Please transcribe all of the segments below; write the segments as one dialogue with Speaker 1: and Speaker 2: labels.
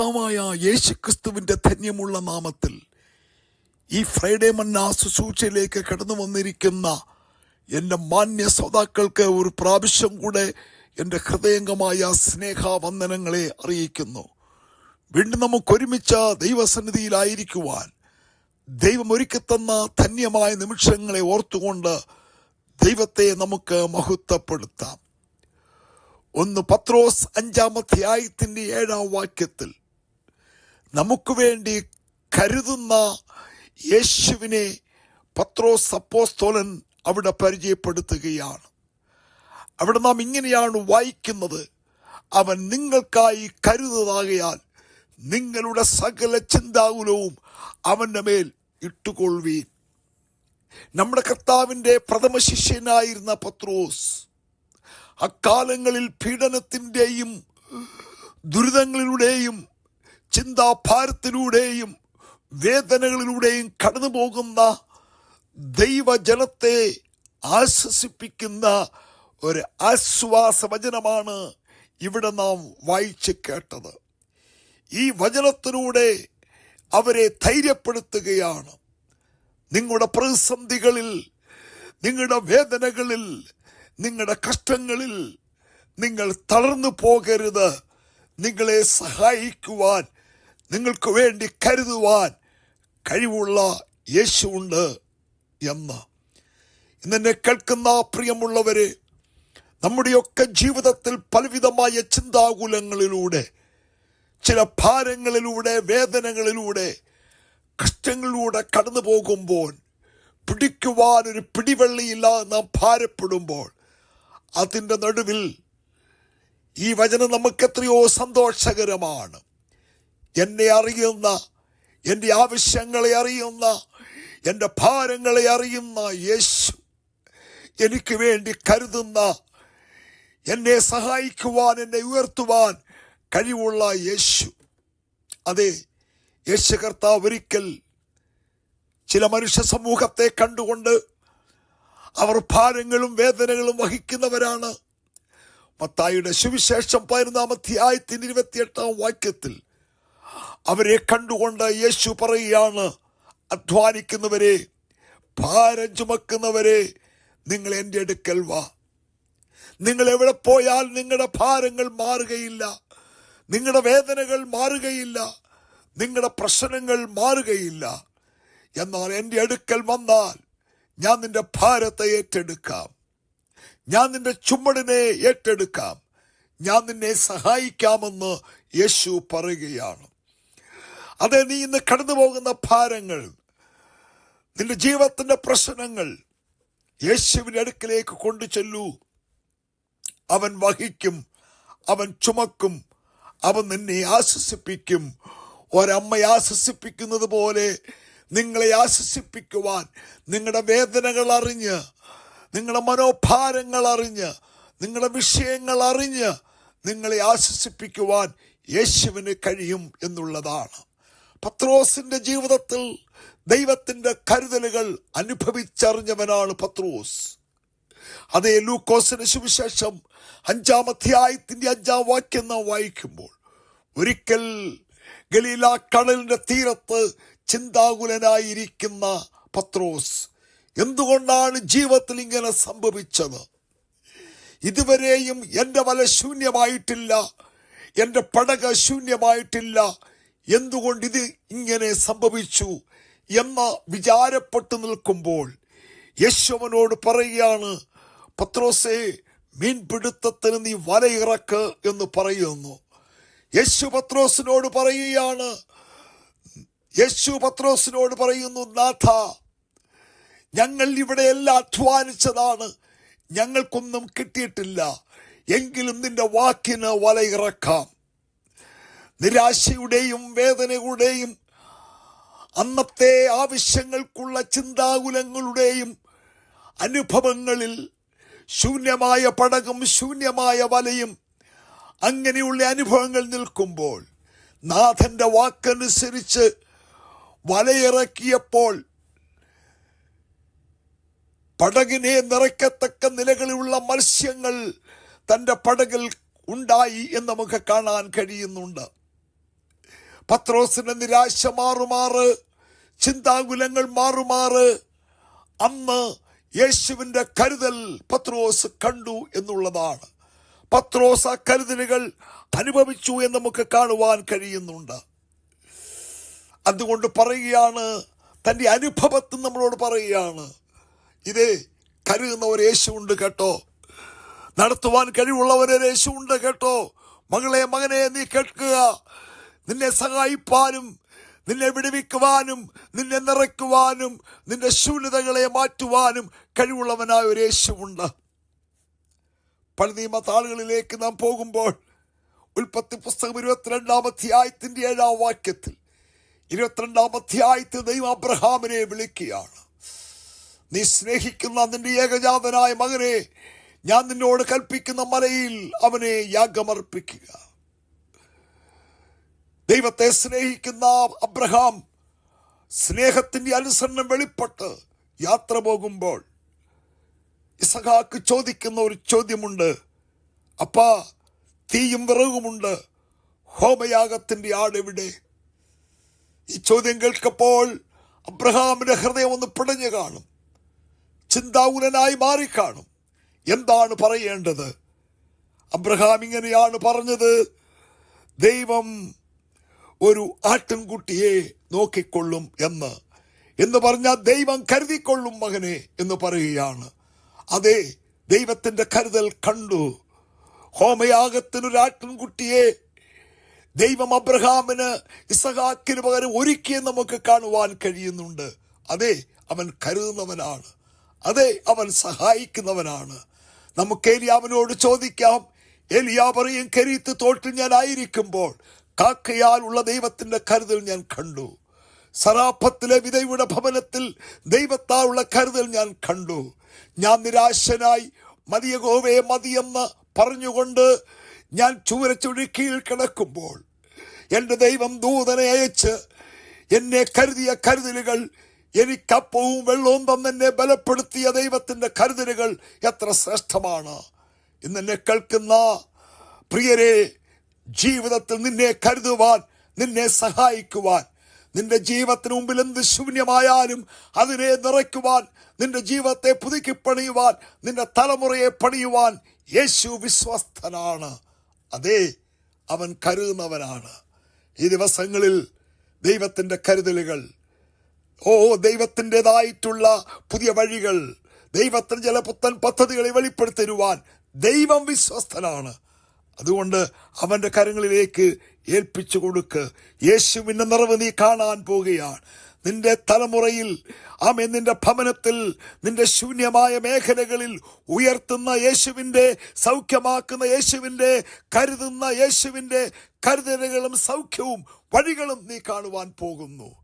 Speaker 1: കർത്താവായ യേശുക്രിസ്തുവിന്റെ ധന്യമുള്ള നാമത്തിൽ ഈ ഫ്രൈഡേ മന്ന ശുശ്രൂഷയിലേക്ക് കടന്നു വന്നിരിക്കുന്ന എന്റെ മാന്യ ശ്രോതാക്കൾക്ക് ഒരു പ്രാവശ്യം കൂടെ എന്റെ ഹൃദയംഗമായ സ്നേഹവന്ദനങ്ങളെ അറിയിക്കുന്നു. വീണ്ടും നമുക്ക് ഒരുമിച്ച ദൈവസന്നിധിയിലായിരിക്കുവാൻ ദൈവം ഒരുക്കിത്തന്ന ധന്യമായ നിമിഷങ്ങളെ ഓർത്തുകൊണ്ട് ദൈവത്തെ നമുക്ക് മഹത്വപ്പെടുത്താം. ഒന്ന് പത്രോസ് അഞ്ചാമധ്യായത്തിന്റെ ഏഴാം വാക്യത്തിൽ നമുക്ക് വേണ്ടി കരുതുന്ന യേശുവിനെ പത്രോസ് അപ്പോസ്തോലൻ അവിടെ പരിചയപ്പെടുത്തുകയാണ്. അവിടെ നാം ഇങ്ങനെയാണ് വായിക്കുന്നത്. അവൻ നിങ്ങൾക്കായി കരുതുന്നതാകയാൽ നിങ്ങളുടെ സകല ചിന്താകുലവും അവന്റെ മേൽ ഇട്ടുകൊള്ളുവീൻ. നമ്മുടെ കർത്താവിന്റെ പ്രഥമ ശിഷ്യനായിരുന്ന പത്രോസ് അക്കാലങ്ങളിൽ പീഡനത്തിന്റെയും ദുരിതങ്ങളിലൂടെയും ചിന്താഭാരത്തിലൂടെയും വേദനകളിലൂടെയും കടന്നു പോകുന്ന ദൈവജനത്തെ ആശ്വസിപ്പിക്കുന്ന ഒരു ആശ്വാസ വചനമാണ് ഇവിടെ നാം വായിച്ച് കേട്ടത്. ഈ വചനത്തിലൂടെ അവരെ ധൈര്യപ്പെടുത്തുകയാണ്. നിങ്ങളുടെ പ്രതിസന്ധികളിൽ നിങ്ങളുടെ വേദനകളിൽ നിങ്ങളുടെ കഷ്ടങ്ങളിൽ നിങ്ങൾ തളർന്നു പോകരുത്. നിങ്ങളെ സഹായിക്കുവാൻ നിങ്ങൾക്ക് വേണ്ടി കരുതുവാൻ കഴിവുള്ള യേശുണ്ട് എന്ന്. ഇന്നെന്നെ കേൾക്കുന്ന പ്രിയമുള്ളവരെ നമ്മുടെയൊക്കെ ജീവിതത്തിൽ പലവിധമായ ചിന്താകുലങ്ങളിലൂടെ ചില ഭാരങ്ങളിലൂടെ വേദനകളിലൂടെ കഷ്ടങ്ങളിലൂടെ കടന്നു പോകുമ്പോൾ പിടിക്കുവാൻ ഒരു പിടിവെള്ളിയില്ല നാം ഭാരപ്പെടുമ്പോൾ അതിന്റെ നടുവിൽ ഈ വചനം നമുക്ക് എത്രയോ സന്തോഷകരമാണ്. എന്നെ അറിയുന്ന എന്റെ ആവശ്യങ്ങളെ അറിയുന്ന എന്റെ ഭാരങ്ങളെ അറിയുന്ന യേശു എനിക്ക് വേണ്ടി കരുതുന്ന എന്നെ സഹായിക്കുവാൻ എന്നെ ഉയർത്തുവാൻ കഴിവുള്ള യേശു. അതെ യേശു കർത്താവ് ഒരിക്കൽ ചില മനുഷ്യ സമൂഹത്തെ കണ്ടുകൊണ്ട് അവർ ഭാരങ്ങളും വേദനകളും വഹിക്കുന്നവരാണ്. മത്തായിയുടെ സുവിശേഷം പതിനൊന്നാം അധ്യായത്തിന് ഇരുപത്തിയെട്ടാം വാക്യത്തിൽ അവരെ കണ്ടുകൊണ്ട് യേശു പറയുകയാണ് അധ്വാനിക്കുന്നവരെ ഭാരം ചുമക്കുന്നവരെ നിങ്ങൾ എന്റെ അടുക്കൽ വാ. നിങ്ങൾ എവിടെ പോയാൽ നിങ്ങളുടെ ഭാരങ്ങൾ മാറുകയില്ല നിങ്ങളുടെ വേദനകൾ മാറുകയില്ല നിങ്ങളുടെ പ്രശ്നങ്ങൾ മാറുകയില്ല. എന്നാൽ എന്റെ അടുക്കൽ വന്നാൽ ഞാൻ നിന്റെ ഭാരത്തെ ഏറ്റെടുക്കാം. ഞാൻ നിന്റെ ചുമടിനെ ഏറ്റെടുക്കാം. ഞാൻ നിന്നെ സഹായിക്കാമെന്ന് യേശു പറയുകയാണ്. അതെ നീ ഇന്ന് കടന്നു പോകുന്ന ഭാരങ്ങൾ നിന്റെ ജീവിതത്തിന്റെ പ്രശ്നങ്ങൾ യേശുവിന്റെ അടുക്കിലേക്ക് കൊണ്ടു ചെല്ലൂ അവൻ വഹിക്കും അവൻ ചുമക്കും അവൻ നിന്നെ ആശ്വസിപ്പിക്കും. ഒരമ്മ ആശ്വസിപ്പിക്കുന്നത് പോലെ നിങ്ങളെ ആശ്വസിപ്പിക്കുവാൻ നിങ്ങളുടെ വേദനകൾ അറിഞ്ഞ് നിങ്ങളുടെ മനോഭാരങ്ങൾ അറിഞ്ഞ് നിങ്ങളുടെ വിഷയങ്ങൾ അറിഞ്ഞ് നിങ്ങളെ ആശ്വസിപ്പിക്കുവാൻ യേശുവിന് കഴിയും എന്നുള്ളതാണ്. പത്രോസിന്റെ ജീവിതത്തിൽ ദൈവത്തിന്റെ കരുതലുകൾ അനുഭവിച്ചറിഞ്ഞവനാണ് പത്രോസ്. അതേ ലൂക്കോസിന് സുവിശേഷം അഞ്ചാം അധ്യായത്തിന്റെ അഞ്ചാം വാക്യം നാം വായിക്കുമ്പോൾ ഒരിക്കൽ ഗലീല കടലിന്റെ തീരത്ത് ചിന്താകുലനായിരിക്കുന്ന പത്രോസ് എന്തുകൊണ്ടാണ് ജീവിതത്തിൽ ഇങ്ങനെ സംഭവിച്ചത്? ഇതുവരെയും എന്റെ വല ശൂന്യമായിട്ടില്ല എന്റെ പടക ശൂന്യമായിട്ടില്ല എന്തുകൊണ്ട് ഇത് ഇങ്ങനെ സംഭവിച്ചു എന്ന വിചാരപ്പെട്ടു നിൽക്കുമ്പോൾ യശോവനോട് പറയുകയാണ് പത്രോസെ മീൻപിടുത്തത്തിന് നീ വലയിറക്ക് എന്ന് പറയുന്നു. യേശു പത്രോസിനോട് പറയുകയാണ് യേശു പത്രോസിനോട് പറയുന്നു നാഥ ഞങ്ങൾ ഇവിടെ എല്ലാം അധ്വാനിച്ചതാണ് ഞങ്ങൾക്കൊന്നും കിട്ടിയിട്ടില്ല എങ്കിലും നിന്റെ വാക്കിന് വലയിറക്കാം. നിരാശയുടെയും വേദനയുടെയും അന്നത്തെ ആവശ്യങ്ങൾക്കുള്ള ചിന്താകുലങ്ങളുടെയും അനുഭവങ്ങളിൽ ശൂന്യമായ പടകും ശൂന്യമായ വലയും അങ്ങനെയുള്ള അനുഭവങ്ങൾ നിൽക്കുമ്പോൾ നാഥന്റെ വാക്കനുസരിച്ച് വലയിറക്കിയപ്പോൾ പടകിനെ നിറയ്ക്കത്തക്ക നിലകളിലുള്ള മത്സ്യങ്ങൾ തന്റെ പടകിൽ ഉണ്ടായി എന്ന് നമുക്ക് കാണാൻ കഴിയുന്നുണ്ട്. പത്രോസിന്റെ നിരാശ മാറുമാറ് ചിന്താകുലങ്ങൾ മാറുമാറ്. അന്ന് യേശുവിന്റെ കരുതൽ പത്രോസ് കണ്ടു എന്നുള്ളതാണ്. പത്രോസ് ആ കരുതലുകൾ അനുഭവിച്ചു എന്ന് നമുക്ക് കാണുവാൻ കഴിയുന്നുണ്ട്. അതുകൊണ്ട് പറയുകയാണ് തന്റെ അനുഭവത്തിൽ നമ്മളോട് പറയുകയാണ് ഇതേ കരുതുന്ന ഒരു യേശു ഉണ്ട് കേട്ടോ. നടത്തുവാൻ കഴിവുള്ളവരെ യേശു ഉണ്ട് കേട്ടോ. മകളെ മകനെ നീ കേൾക്കുക. നിന്നെ സഹായിപ്പാനും നിന്നെ വിടുവിക്കുവാനും നിന്നെ നിറയ്ക്കുവാനും നിന്റെ ശൂന്യതകളെ മാറ്റുവാനും കഴിവുള്ളവനായ ഒരു യേശുവുണ്ട്. പഴനിയമ താളുകളിലേക്ക് നാം പോകുമ്പോൾ ഉൽപ്പത്തി പുസ്തകം ഇരുപത്തിരണ്ടാം അധ്യായത്തിന്റെ ഏഴാം വാക്യത്തിൽ ഇരുപത്തിരണ്ടാം അധ്യായത്തിൽ ദൈവം അബ്രഹാമിനെ വിളിക്കുകയാണ്. നീ സ്നേഹിക്കുന്ന നിന്റെ ഏകജാതനായ മകനെ ഞാൻ നിന്നോട് കൽപ്പിക്കുന്ന മലയിൽ അവനെ യാഗമർപ്പിക്കുക. ദൈവത്തെ സ്നേഹിക്കുന്ന അബ്രഹാം സ്നേഹത്തിന്റെ അനുസരണം വെളിപ്പെട്ട് യാത്ര പോകുമ്പോൾ ഇസഹാക്ക് ചോദിക്കുന്ന ഒരു ചോദ്യമുണ്ട്. അപ്പാ തീയും വിറകുമുണ്ട്. ഹോമയാഗത്തിന്റെ ആടെവിടെ ഈ ചോദ്യം കേൾക്കപ്പോൾ അബ്രഹാമിന്റെ ഹൃദയം ഒന്ന് പിടഞ്ഞു കാണും. ചിന്താകുലനായി മാറിക്കാണും. എന്താണ് പറയേണ്ടത്? അബ്രഹാം ഇങ്ങനെയാണ് പറഞ്ഞത്. ദൈവം ഒരു ആട്ടിൻകുട്ടിയെ നോക്കിക്കൊള്ളും എന്ന്. എന്ന് പറഞ്ഞാൽ ദൈവം കരുതിക്കൊള്ളും മകനെ എന്ന് പറയുകയാണ്. അതെ ദൈവത്തിന്റെ കരുതൽ കണ്ടു. ഹോമയാഗത്തിനൊരു ആട്ടിൻകുട്ടിയെ ദൈവം അബ്രഹാമിന് ഇസഹാക്കിന് പകരം ഒരുക്കിയെന്ന് നമുക്ക് കാണുവാൻ കഴിയുന്നുണ്ട്. അതെ അവൻ കരുതുന്നവനാണ്. അതെ അവൻ സഹായിക്കുന്നവനാണ്. നമുക്ക് ഏലിയാവിനോട് ചോദിക്കാം എലിയാ പറയും കരീത്ത് തോട്ടിൽ ഞാൻ ആയിരിക്കുമ്പോൾ കാക്കയാലുള്ള ദൈവത്തിന്റെ കരുതൽ ഞാൻ കണ്ടു. സറാഫത്തിലെ വിധയുടെ ഭവനത്തിൽ ദൈവത്താലുള്ള കരുതൽ ഞാൻ കണ്ടു. ഞാൻ നിരാശനായി മതിയഗോവേ മതിയെന്ന് പറഞ്ഞുകൊണ്ട് ഞാൻ ചൂരച്ചുഴുക്കിയിൽ കിടക്കുമ്പോൾ എന്റെ ദൈവം ദൂതനെ അയച്ച് എന്നെ കരുതിയ കരുതലുകൾ എനിക്കപ്പവും വെള്ളവും തന്നെന്നെ ബലപ്പെടുത്തിയ ദൈവത്തിന്റെ കരുതലുകൾ എത്ര ശ്രേഷ്ഠമാണ്. ഇന്നെന്നെ കേൾക്കുന്ന പ്രിയരെ ജീവിതത്തിൽ നിന്നെ കരുതുവാൻ നിന്നെ സഹായിക്കുവാൻ നിന്റെ ജീവിതത്തിന് മുമ്പിൽ എന്ത് ശൂന്യമായാലും അതിനെ നിറയ്ക്കുവാൻ നിന്റെ ജീവിതത്തെ പുതുക്കി പണിയുവാൻ നിന്റെ തലമുറയെ പണിയുവാൻ യേശു വിശ്വസ്തനാണ്. അതെ അവൻ കരുതുന്നവനാണ്. ഈ ദിവസങ്ങളിൽ ദൈവത്തിന്റെ കരുതലുകൾ ഓ ദൈവത്തിന്റെതായിട്ടുള്ള പുതിയ വഴികൾ ദൈവത്തിന് ചില പുത്തൻ പദ്ധതികളെ വെളിപ്പെടുത്തരുവാൻ ദൈവം വിശ്വസ്തനാണ്. അതുകൊണ്ട് അവന്റെ കരങ്ങളിലേക്ക് ഏൽപ്പിച്ചു കൊടുക്ക്. യേശുവിന്റെ നിറവ് നീ കാണാൻ പോവുകയാണ് നിന്റെ തലമുറയിൽ ആമേ നിന്റെ ഭവനത്തിൽ നിന്റെ ശൂന്യമായ മേഖലകളിൽ ഉയർത്തുന്ന യേശുവിന്റെ സൗഖ്യമാക്കുന്ന യേശുവിന്റെ കരുതുന്ന യേശുവിന്റെ കരുതലുകളും സൗഖ്യവും വഴികളും നീ കാണുവാൻ പോകുന്നു.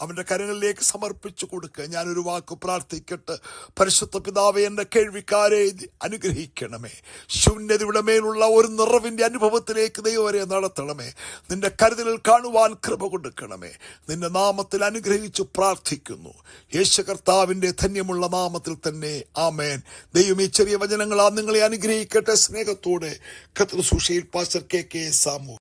Speaker 1: അവന്റെ കരങ്ങളിലേക്ക് സമർപ്പിച്ചു കൊടുക്കുക. ഞാനൊരു വാക്ക് പ്രാർത്ഥിക്കട്ടെ. പരിശുദ്ധ പിതാവെ എന്റെ കേൾവിക്കാരെ അനുഗ്രഹിക്കണമേ. ശൂന്യതയുടെ മേലുള്ള ഒരു നിറവിന്റെ അനുഭവത്തിലേക്ക് ദൈവവരെ നടത്തണമേ. നിന്റെ കരുതലിൽ കാണുവാൻ കൃപ കൊടുക്കണമേ. നിന്റെ നാമത്തിൽ അനുഗ്രഹിച്ചു പ്രാർത്ഥിക്കുന്നു. യേശു കർത്താവിന്റെ ധന്യമുള്ള നാമത്തിൽ തന്നെ ആമേൻ. ദൈവം ഈ ചെറിയ വചനങ്ങളാ നിങ്ങളെ അനുഗ്രഹിക്കട്ടെ. സ്നേഹത്തോടെ കത്ര സുഷയിൽ പാസ്റ്റർ കെ കെ സാമു